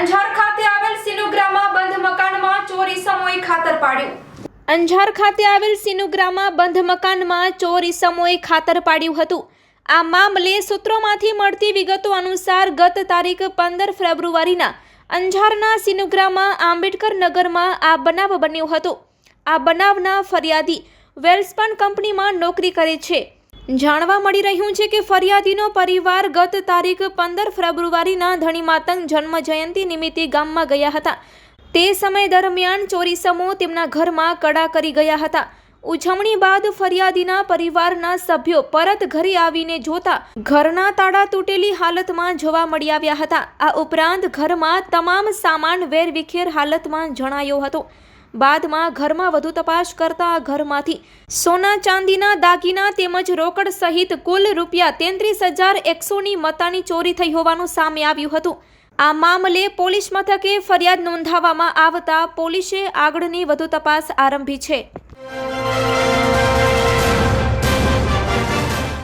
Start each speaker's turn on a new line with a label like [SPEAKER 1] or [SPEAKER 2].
[SPEAKER 1] અંજાર ખાતે આવેલ સિનુગ્રામા બંધ મકાનમાં ચોરી સમૂહે ખાતર પાડ્યું. અંજાર ખાતે આવેલ સિનુગ્રામા બંધ મકાનમાં ચોરી સમોય ખાતર પાડ્યું હતું. આ મામલે સૂત્રોમાંથી મળતી વિગતો અનુસાર ગત તારીખ પંદર ફેબ્રુઆરીના અંજારના સિનુગ્રામા આંબેડકર નગરમાં આ બનાવ બન્યો હતો. આ બનાવના ફરિયાદી વેલ્સપન કંપનીમાં નોકરી કરે છે. જાણવા મળી રહ્યું છે કે ફરિયાદીનો પરિવાર ગત તારીખ પંદર ફેબ્રુઆરીના ધણી માતંગ જન્મ જયંતિ નિમિત્તે ગામમાં ગયા હતા. તે સમય દરમિયાન ચોરીસમો તેમના ઘરમાં કડા કરી ગયા હતા. ઉજવણી બાદ ફરિયાદીના પરિવારના સભ્યો પરત ઘરે આવીને જોતા ઘરના તાળા તૂટેલી હાલતમાં જોવા મળી આવ્યા હતા. આ ઉપરાંત ઘરમાં તમામ સામાન વેરવિખેર હાલતમાં જણાયો હતો. બાદમાં ઘરમાં વધુ તપાસ કરતા ઘરમાંથી સોના ચાંદીના દાગીના તેમજ રોકડ સહિત કુલ રૂપિયા તેત્રીસ હજાર એકસોની મતાની ચોરી થઈ હોવાનું સામે આવ્યું હતું. આ મામલે પોલીસ મથકે ફરિયાદ નોંધાવવામાં આવતા પોલીસે આગળની વધુ તપાસ આરંભી છે.